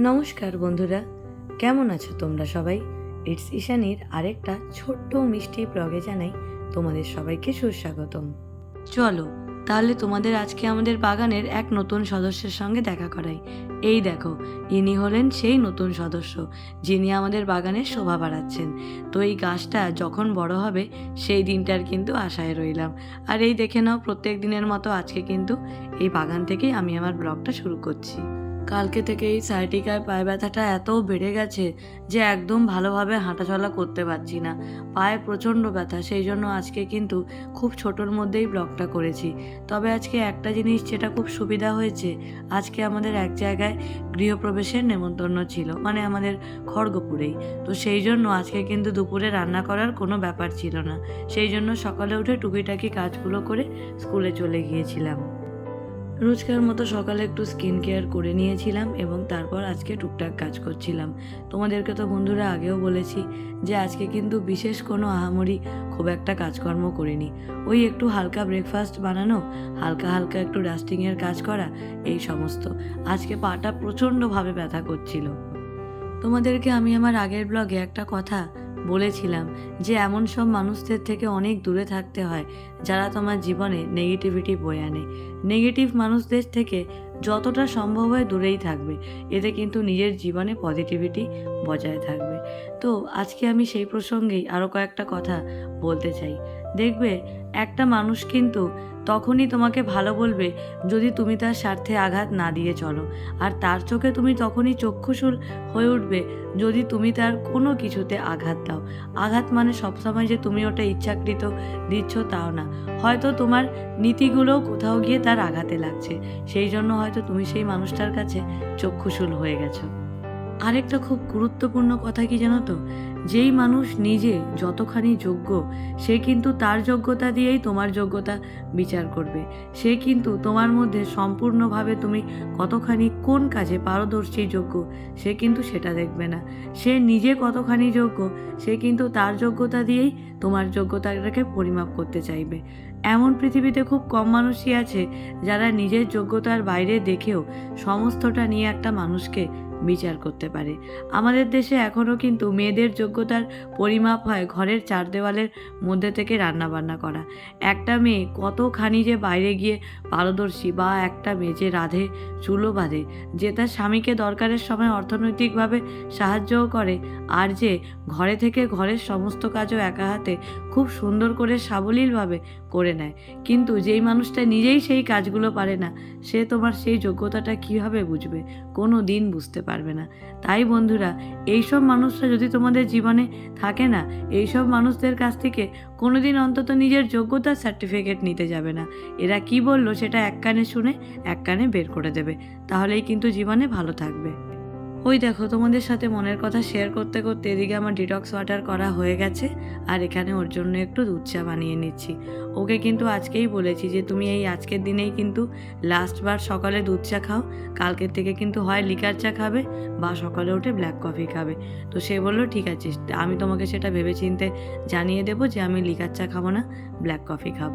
নমস্কার বন্ধুরা, কেমন আছো তোমরা সবাই? ইটস ইশানির আরেকটা ছোট্ট মিষ্টি ব্লগে জানাই তোমাদের সবাইকে সুস্বাগতম। চলো, তাহলে তোমাদের আজকে আমাদের বাগানের এক নতুন সদস্যের সঙ্গে দেখা করাই। এই দেখো, ইনি হলেন সেই নতুন সদস্য, যিনি আমাদের বাগানের শোভা বাড়াচ্ছেন। তো এই গাছটা যখন বড় হবে, সেই দিনটার কিন্তু আশায় রইলাম। আর এই দেখে নাও, প্রত্যেক দিনের মতো আজকে কিন্তু এই বাগান থেকেই আমি আমার ব্লগটা শুরু করছি। কালকে থেকে এই সাইটিকায় পায়ে ব্যথাটা এত বেড়ে গেছে যে একদম ভালোভাবে হাঁটাচলা করতে পারছি না। পায়ে প্রচণ্ড ব্যথা, সেই জন্য আজকে কিন্তু খুব ছোটোর মধ্যেই ব্লগটা করেছি। তবে আজকে একটা জিনিস যেটা খুব সুবিধা হয়েছে, আজকে আমাদের এক জায়গায় গৃহপ্রবেশের নেমন্তন্ন ছিল মানে আমাদের খড়গপুরেই। তো সেই জন্য আজকে কিন্তু দুপুরে রান্না করার কোনো ব্যাপার ছিল না। সেই জন্য সকালে উঠে টুকিটাকি কাজগুলো করে স্কুলে চলে গিয়েছিলাম। রোজকার মতো সকালে একটু স্কিন কেয়ার করে নিয়েছিলাম এবং তারপর আজকে টুকটাক কাজ করছিলাম। তোমাদেরকে তো বন্ধুরা আগেও বলেছি যে আজকে কিন্তু বিশেষ কোনো আহামরি খুব একটা কাজকর্ম করিনি। ওই একটু হালকা ব্রেকফাস্ট বানানো, হালকা হালকা একটু ডাস্টিংয়ের কাজ করা, এই সমস্ত। আজকে পাটা প্রচণ্ডভাবে ব্যথা করছিল। তোমাদেরকে আমি আমার আগের ব্লগে একটা কথা বলেছিলাম যে এমন সব মানুষদের থেকে অনেক দূরে থাকতে হয় যারা তোমার জীবনে নেগেটিভিটি বয়ে আনে। নেগেটিভ মানুষদের থেকে যতটা সম্ভব হয় দূরেই থাকবে। এতে কিন্তু নিজের জীবনে পজিটিভিটি বজায় থাকবে। তো আজকে আমি সেই প্রসঙ্গেই আরও কয়েকটা কথা বলতে চাই। দেখবে একটা মানুষ কিন্তু তখনই তোমাকে ভালো বলবে যদি তুমি তার স্বার্থে আঘাত না দিয়ে চলো। আর তার চোখে তুমি তখনই চক্ষুশূল হয়ে উঠবে যদি তুমি তার কোনো কিছুতে আঘাত দাও। আঘাত মানে সবসময় যে তুমি ওটা ইচ্ছাকৃত দিচ্ছ তাও না। হয়তো তোমার নীতিগুলোও কোথাও গিয়ে তার আঘাতে লাগছে। সেই জন্য হয়তো তুমি সেই মানুষটার কাছে চক্ষুশূল হয়ে গেছো। আরেকটা খুব গুরুত্বপূর্ণ কথা কি জানো তো? যেই মানুষ নিজে যতখানি যোগ্য, সে কিন্তু তার যোগ্যতা দিয়েই তোমার যোগ্যতা বিচার করবে। সে কিন্তু তোমার মধ্যে সম্পূর্ণভাবে তুমি কতখানি কোন কাজে পারদর্শী যোগ্য, সে কিন্তু সেটা দেখবে না। সে নিজে কতখানি যোগ্য, সে কিন্তু তার যোগ্যতা দিয়েই তোমার যোগ্যতাটাকে পরিমাপ করতে চাইবে। এমন পৃথিবীতে খুব কম মানুষই আছে যারা নিজের যোগ্যতার বাইরে দেখেও সমস্তটা নিয়ে একটা মানুষকে বিচার করতে পারে। আমাদের দেশে এখনও কিন্তু মেয়েদের যোগ্যতার পরিমাপ হয় ঘরের চার দেওয়ালের মধ্যে থেকে রান্নাবান্না করা। একটা মেয়ে কতখানি যে বাইরে গিয়ে পারদর্শী বা একটা মেয়ে যে রাধে, চুলো বাঁধে, যে তার স্বামীকে দরকারের সময় অর্থনৈতিকভাবে সাহায্যও করে, আর যে ঘরে থেকে ঘরের সমস্ত কাজও একা হাতে খুব সুন্দর করে সাবলীলভাবে করে নেয়। কিন্তু যেই মানুষটা নিজেই সেই কাজগুলো পারে না, সে তোমার সেই যোগ্যতাটা কীভাবে বুঝবে? কোনো দিন বুঝতে পারবে না। তাই বন্ধুরা, এইসব মানুষরা যদি তোমাদের জীবনে থাকে না, এইসব মানুষদের কাছ থেকে কোনোদিন অন্তত নিজের যোগ্যতার সার্টিফিকেট নিতে যাবে না। এরা কি বলল সেটা এক কানে শুনে এক কানে বের করে দেবে। তাহলেই কিন্তু জীবনে ভালো থাকবে। ওই দেখো, তোমাদের সাথে মনের কথা শেয়ার করতে করতে এদিকে আমার ডিটক্স ওয়াটার করা হয়ে গেছে আর এখানে ওর জন্য একটু দুধ চা বানিয়ে নিচ্ছি। ওকে কিন্তু আজকেই বলেছি যে তুমি এই আজকের দিনেই কিন্তু লাস্টবার সকালে দুধ চা খাও, কালকের থেকে কিন্তু হয় লিকার চা খাবে বা সকালে উঠে ব্ল্যাক কফি খাবে। তো সে বলল, ঠিক আছে, আমি তোমাকে সেটা ভেবেচিন্তে জানিয়ে দেবো যে আমি লিকার চা খাব না ব্ল্যাক কফি খাব।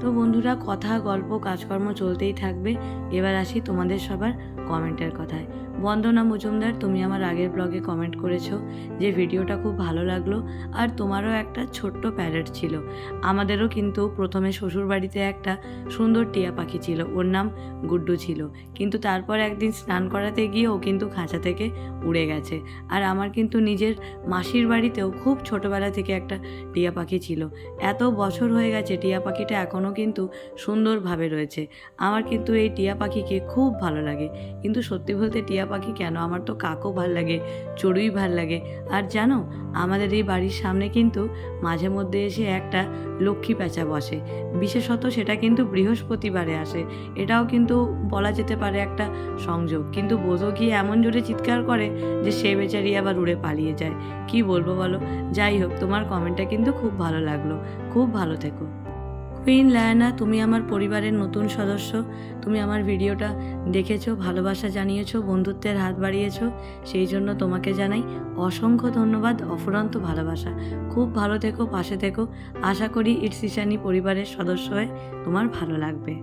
তো বন্ধুরা, কথা, গল্প, কাজকর্ম চলতেই থাকবে। এবার আসি তোমাদের সবার কমেন্টের কথায়। বন্দনা মজুমদার, তুমি আমার আগের ব্লগে কমেন্ট করেছ যে ভিডিওটা খুব ভালো লাগল আর তোমারও একটা ছোট্ট প্যারেট ছিল। আমাদেরও কিন্তু প্রথমে শ্বশুরবাড়িতে একটা সুন্দর টিয়া পাখি ছিল, ওর নাম গুড্ডু ছিল। কিন্তু তারপর একদিন স্নান করাতে গিয়ে ও কিন্তু খাঁচা থেকে উড়ে গেছে। আর আমার কিন্তু নিজের মাসির বাড়িতেও খুব ছোটোবেলা থেকে একটা টিয়া পাখি ছিল। এত বছর হয়ে গেছে টিয়া পাখিটা এখনও কিন্তু সুন্দরভাবে রয়েছে। আমার কিন্তু এই টিয়া পাখিকে খুব ভালো লাগে। কিন্তু সত্যি বলতে টিয়া পাখি কেন? আমার তো কাকও ভালো লাগে, চড়ুই ভালো লাগে। আর জানো, আমাদের এই বাড়ির সামনে কিন্তু মাঝে মধ্যে এসে একটা লক্ষ্মী প্যাঁচা বসে। বিশেষত সেটা কিন্তু বৃহস্পতিবারে আসে। এটাও কিন্তু বলা যেতে পারে একটা সংযোগ। কিন্তু বোঝো গিয়ে এমন জোরে চিৎকার করে যে সে বেচারি আবার উড়ে পালিয়ে যায়? কি বলব বলো? যাই হোক, তোমার কমেন্টটা কিন্তু খুব ভালো লাগল। খুব ভালো থেকো। কুইন লায়না তুমি আমার পরিবারের নতুন সদস্য। তুমি আমার ভিডিওটা দেখেছ, ভালোবাসা জানিয়েছো, বন্ধুত্বের হাত বাড়িয়েছো, সেই জন্য তোমাকে জানাই অসংখ্য ধন্যবাদ, অফুরন্ত ভালোবাসা। খুব ভালো থেকো, পাশে থেকো। আশা করি ইটস ইশানি পরিবারের সদস্য হয়ে তোমার ভালো লাগবে।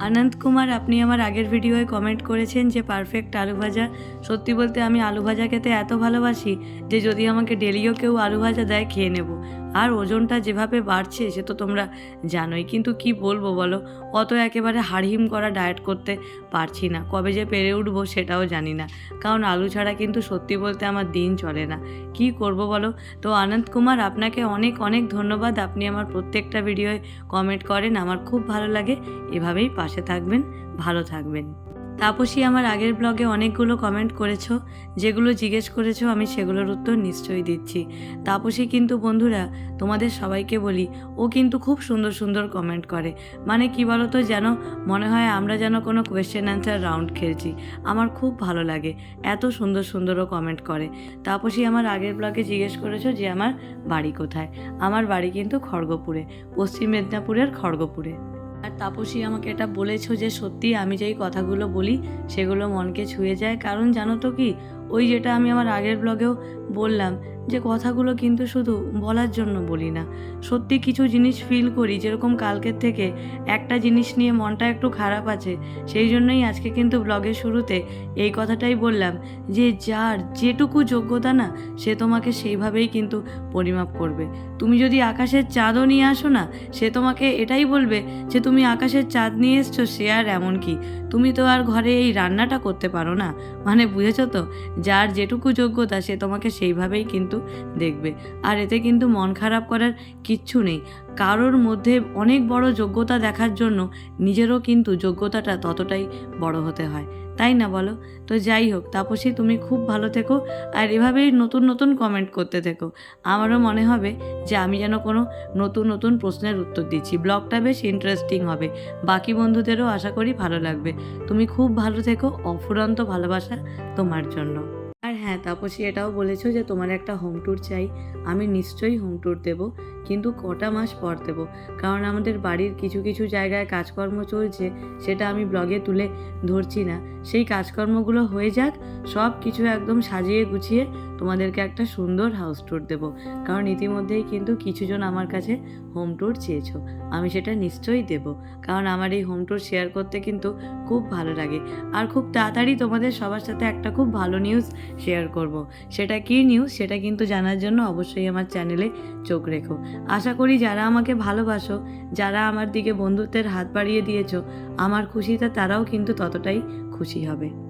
আনন্দ কুমার, আপনি আমার আগের ভিডিওয়ে কমেন্ট করেছেন যে পারফেক্ট আলু ভাজা। সত্যি বলতে আমি আলু ভাজা খেতে এত ভালোবাসি যে যদি আমাকে ডেলিও কেউ আলু ভাজা দেয়, খেয়ে নেব। আর ওজনটা যেভাবে বাড়ছে, সে তো তোমরা জানোই। কিন্তু কি বলব বলো? অত একেবারে হাড়হিম করা ডায়েট করতে পারছি না। কবে যে পেরে উঠবো সেটাও জানি না। কারণ আলু ছাড়া কিন্তু সত্যি বলতে আমার দিন চলে না। কি করব বলো? তো আনন্দ কুমার, আপনাকে অনেক অনেক ধন্যবাদ। আপনি আমার প্রত্যেকটা ভিডিওয়ে কমেন্ট করেন। আমার খুব ভালো লাগে। এভাবেই পাশে থাকবেন, ভালো থাকবেন। তাপসী, আমার আগের ব্লগে অনেকগুলো কমেন্ট করেছ, যেগুলো জিজ্ঞেস করেছ, আমি সেগুলোর উত্তর নিশ্চয়ই দিচ্ছি। তাপসী, কিন্তু বন্ধুরা, তোমাদের সবাইকে বলি, ও কিন্তু খুব সুন্দর সুন্দর কমেন্ট করে। মানে কি বলো তো যেন, মনে হয় আমরা যেন কোনো কোয়েশ্চেন অ্যান্সার রাউন্ড খেলছি। আমার খুব ভালো লাগে, এত সুন্দর সুন্দরও কমেন্ট করে। তাপসী, আমার আগের ব্লগে জিজ্ঞেস করেছ যে, আমার বাড়ি কোথায়? আমার বাড়ি কিন্তু খড়গপুরে, পশ্চিম মেদিনীপুরের খড়গপুরে। আর তাপসী, আমাকে এটা বলেছ যে সত্যি আমি যেই কথাগুলো বলি সেগুলো মনকে ছুঁয়ে যায়। কারণ জানো তো কি? ওই যেটা আমি আমার আগের ব্লগেও বললাম যে কথাগুলো কিন্তু শুধু বলার জন্য বলি না। সত্যি কিছু জিনিস ফিল করি, যেরকম কালকের থেকে একটা জিনিস নিয়ে মনটা একটু খারাপ আছে, সেই জন্যই আজকে কিন্তু ব্লগের শুরুতে এই কথাটাই বললাম যে যার যেটুকু যোগ্যতা না, সে তোমাকে সেইভাবেই কিন্তু পরিমাপ করবে। তুমি যদি আকাশের চাঁদও নিয়ে আসো না, সে তোমাকে এটাই বলবে যে তুমি আকাশের চাঁদ নিয়ে এসছো, সে আর এমন কি? তুমি তো আর ঘরে এই রান্নাটা করতে পারো না। মানে বুঝেছ তো? যার যেটুকু যোগ্যতা, সে তোমাকে সেইভাবেই কিন্তু দেখবে। আর এতে কিন্তু মন খারাপ করার কিচ্ছু নেই। কারোর মধ্যে অনেক বড় যোগ্যতা দেখার জন্য নিজেরও কিন্তু যোগ্যতাটা ততটাই বড় হতে হয়। তাই না বলো? তো যাই হোক, তাপসী তুমি খুব ভালো থেকো আর এভাবেই নতুন নতুন কমেন্ট করতে থেকো। আমারও মনে হবে যে আমি যেন কোনো নতুন নতুন প্রশ্নের উত্তর দিচ্ছি। ব্লগটা বেশ ইন্টারেস্টিং হবে। বাকি বন্ধুদেরও আশা করি ভালো লাগবে। তুমি খুব ভালো থেকো। অফুরন্ত ভালোবাসা তোমার জন্য। আর হ্যাঁ তাপসী, এটাও বলেছ যে তোমার একটা হোম ট্যুর চাই। আমি নিশ্চয়ই হোম ট্যুর দেব, কিন্তু কটা মাস পর দেবো? কারণ আমাদের বাড়ির কিছু কিছু জায়গায় কাজকর্ম চলছে, সেটা আমি ব্লগে তুলে ধরছি না। সেই কাজকর্মগুলো হয়ে যাক সব কিছু একদম সাজিয়ে গুছিয়ে তোমাদেরকে একটা সুন্দর হাউস ট্যুর দেবো। কারণ ইতিমধ্যেই কিন্তু কিছুজন আমার কাছে হোম ট্যুর চেয়েছো। আমি সেটা নিশ্চয়ই দেবো। কারণ আমার এই হোম ট্যুর শেয়ার করতে কিন্তু খুব ভালো লাগে। আর খুব তাড়াতাড়ি তোমাদের সবার সাথে একটা খুব ভালো নিউজ শেয়ার করব। সেটা কী নিউজ সেটা কিন্তু জানার জন্য অবশ্যই আমার চ্যানেলে চোখ রেখো। আশা করি যারা আমাকে ভালোবাসো, যারা আমার দিকে বন্ধুত্বের হাত বাড়িয়ে দিয়েছ, আমার খুশিতে তারাও কিন্তু ততটাই খুশি হবে।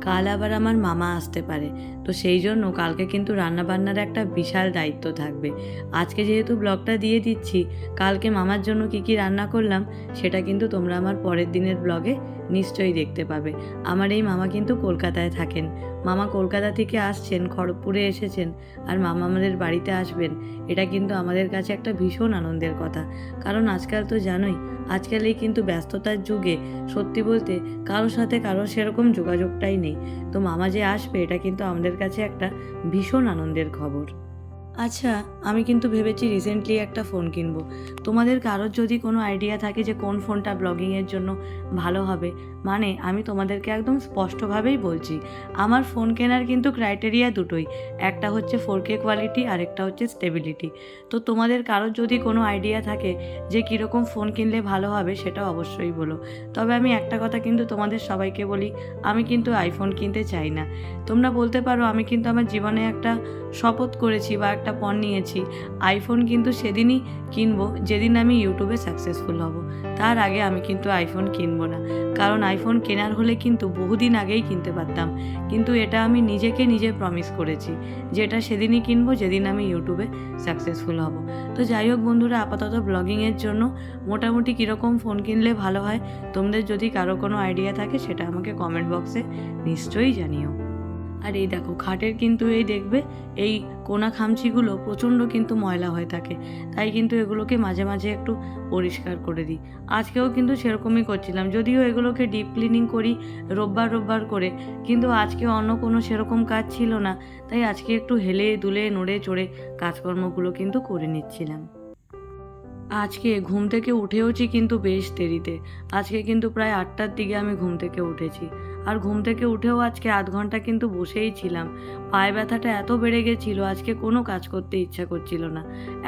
কাল আবার আমার মামা আসতে পারে। তো সেই জন্য কালকে কিন্তু রান্নাবান্নার একটা বিশাল দায়িত্ব থাকবে। আজকে যেহেতু ব্লগটা দিয়ে দিচ্ছি, কালকে মামার জন্য কি কি রান্না করলাম, সেটা কিন্তু তোমরা আমার পরের দিনের ব্লগে নিশ্চয়ই দেখতে পাবে। আমার এই মামা কিন্তু কলকাতায় থাকেন। মামা কলকাতা থেকে আসছেন, খড়গপুরে এসেছেন আর মামা আমাদের বাড়িতে আসবেন। এটা কিন্তু আমাদের কাছে একটা ভীষণ আনন্দের কথা। কারণ আজকাল তো জানোই আজকাল এই কিন্তু ব্যস্ততার যুগে সত্যি বলতে কারোর সাথে কারও সেরকম যোগাযোগটাই নেই। তো মামা যে আসবে, এটা কিন্তু আমাদের কাছে একটা ভীষণ আনন্দের খবর। আচ্ছা আমি কিন্তু ভেবেছি রিসেন্টলি একটা ফোন কিনবো। তোমাদের কারোর যদি কোনো আইডিয়া থাকে যে কোন ফোনটা ব্লগিংয়ের জন্য ভালো হবে মানে আমি তোমাদেরকে একদম স্পষ্টভাবেই বলছি, আমার ফোন কেনার কিন্তু ক্রাইটেরিয়া দুটোই, একটা হচ্ছে ফোর কে কোয়ালিটি আর একটা হচ্ছে স্টেবিলিটি তো তোমাদের কারোর যদি কোনো আইডিয়া থাকে যে কীরকম ফোন কিনলে ভালো হবে সেটা অবশ্যই বলো। তবে আমি একটা কথা কিন্তু তোমাদের সবাইকে বলি, আমি কিন্তু আইফোন কিনতে চাই না। তোমরা বলতে পারো আমি কিন্তু আমার জীবনে একটা শপথ করেছি বা একটা পণ নিয়েছি। আইফোন কিন্তু সেদিনই কিনবো, যেদিন আমি ইউটিউবে সাকসেসফুল হব। তার আগে আমি কিন্তু আইফোন কিনবো না। কারণ আইফোন কেনার হলে কিন্তু বহুদিন আগেই কিনতে পারতাম। কিন্তু এটা আমি নিজেকে নিজে প্রমিস করেছি যে এটা সেদিনই কিনবো, যেদিন আমি ইউটিউবে সাকসেসফুল হব। তো যাই হোক বন্ধুরা, আপাতত ব্লগিংয়ের জন্য মোটামুটি কীরকম ফোন কিনলে ভালো হয়, তোমাদের যদি কারও কোনো আইডিয়া থাকে, সেটা আমাকে কমেন্ট বক্সে নিশ্চয়ই জানিও। আর এই দেখো, খাটের কিন্তু এই দেখবে, এই কোনা খামচিগুলো প্রচণ্ড কিন্তু ময়লা হয়ে থাকে। তাই কিন্তু এগুলোকে মাঝে মাঝে একটু পরিষ্কার করে দিই। আজকেও কিন্তু সেরকমই করছিলাম, যদিও এগুলোকে ডিপ ক্লিনিং করি রোববার রোববার করে, কিন্তু আজকে অন্য কোনো সেরকম কাজ ছিল না। তাই আজকে একটু হেলে দুলে নড়ে চড়ে কাজকর্মগুলো কিন্তু করে নিচ্ছিলাম। আজকে ঘুম থেকে উঠেওছি কিন্তু বেশ দেরিতে। আজকে কিন্তু প্রায় আটটার দিকে আমি ঘুম থেকে উঠেছি। আর ঘুম থেকে উঠেও আজকে আধ ঘণ্টা কিন্তু বসেই ছিলাম। পায়ে ব্যথাটা এত বেড়ে গেছিল, আজকে কোনো কাজ করতে ইচ্ছা করছিল না।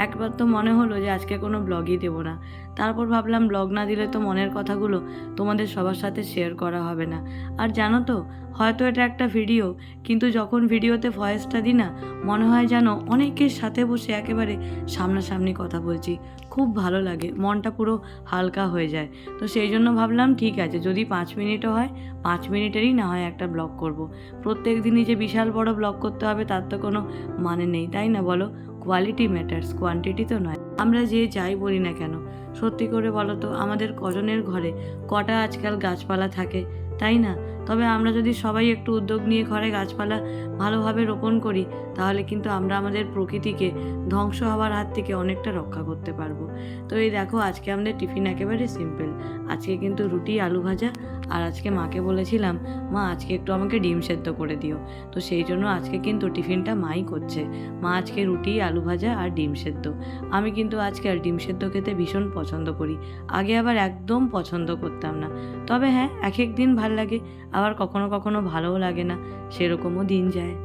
একবার তো মনে হলো যে আজকে কোনো ব্লগই দেবো না। তারপর ভাবলাম, ব্লগ না দিলে তো মনের কথাগুলো তোমাদের সবার সাথে শেয়ার করা হবে না। আর জানো তো, হয়তো এটা একটা ভিডিও কিন্তু যখন ভিডিওতে ভয়েসটা দিই না, মনে হয় যেন অনেকের সাথে বসে একেবারে সামনাসামনি কথা বলছি। খুব ভালো লাগে, মনটা পুরো হালকা হয়ে যায়। তো সেই জন্য ভাবলাম, ঠিক আছে, যদি পাঁচ মিনিটও হয়, পাঁচ মিনিটেরই না হয় একটা ব্লগ করব। প্রত্যেক দিনই যে বিশাল বড় ব্লগ করতে হবে, তার তো কোনো মানে নেই, তাই না বলো? কোয়ালিটি ম্যাটার্স কোয়ান্টিটি তো নয়। আমরা যে যাই বলি না কেন, সত্যি করে বলো তো, আমাদের কজনের ঘরে কটা আজকাল গাছপালা থাকে, তাই না? তবে আমরা যদি সবাই একটু উদ্যোগ নিয়ে ঘরে গাছপালা ভালোভাবে রোপণ করি, তাহলে কিন্তু আমরা আমাদের প্রকৃতিকে ধ্বংস হওয়ার হাত থেকে অনেকটা রক্ষা করতে পারব। তো এই দেখো, আজকে আমাদের টিফিন একেবারে সিম্পল। আজকে কিন্তু রুটি, আলু ভাজা, আর আজকে মাকে বলেছিলাম, মা, আজকে একটু আমাকে ডিম সেদ্ধ করে দিও। তো সেই জন্য আজকে কিন্তু টিফিনটা মাই করছে। মা আজকে রুটি, আলু ভাজা আর ডিম সেদ্ধ। আমি কিন্তু আজকে আর ডিম সেদ্ধ খেতে ভীষণ পছন্দ করি। আগে আবার একদম পছন্দ করতাম না। তবে হ্যাঁ এক এক দিন ভালো লাগে। আবার কখনো কখনো ভালোও লাগে না, সেরকমও দিন যায়।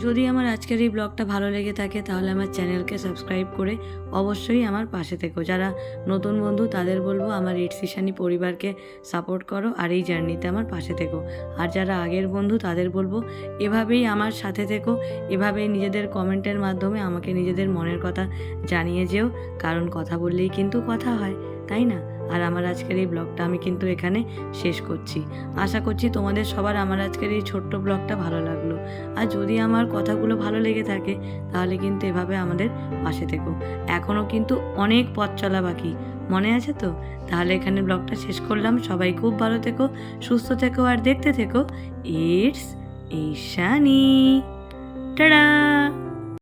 যদি আমার আজকের এই ব্লগটা ভালো লেগে থাকে, তাহলে আমার চ্যানেলকে সাবস্ক্রাইব করে অবশ্যই আমার পাশে থেকো। যারা নতুন বন্ধু, তাদের বলব আমার ইটসিশানি পরিবারকে সাপোর্ট করো আর এই জার্নিতে আমার পাশে থেকো। আর যারা আগের বন্ধু, তাদের বলব এভাবেই আমার সাথে থেকো, এভাবেই নিজেদের কমেন্টের মাধ্যমে আমাকে নিজেদের মনের কথা জানিয়ে যেও, কারণ কথা বললেই কিন্তু কথা হয়, তাই না? আর আমার আজকের এই ব্লগটা আমি কিন্তু এখানে শেষ করছি। আশা করছি তোমাদের সবার আমার আজকের এই ছোট্ট ব্লগটা ভালো লাগল। আর যদি আমার কথাগুলো ভালো লেগে থাকে, তাহলে কিন্তু এভাবে আমাদের পাশে থেকো। এখনও কিন্তু অনেক পথ চলা বাকি। মনে আছে তো? তাহলে এখানে ব্লগটা শেষ করলাম। সবাই খুব ভালো থেকো, সুস্থ থেকো, আর দেখতে থেকো। It's Ishani tata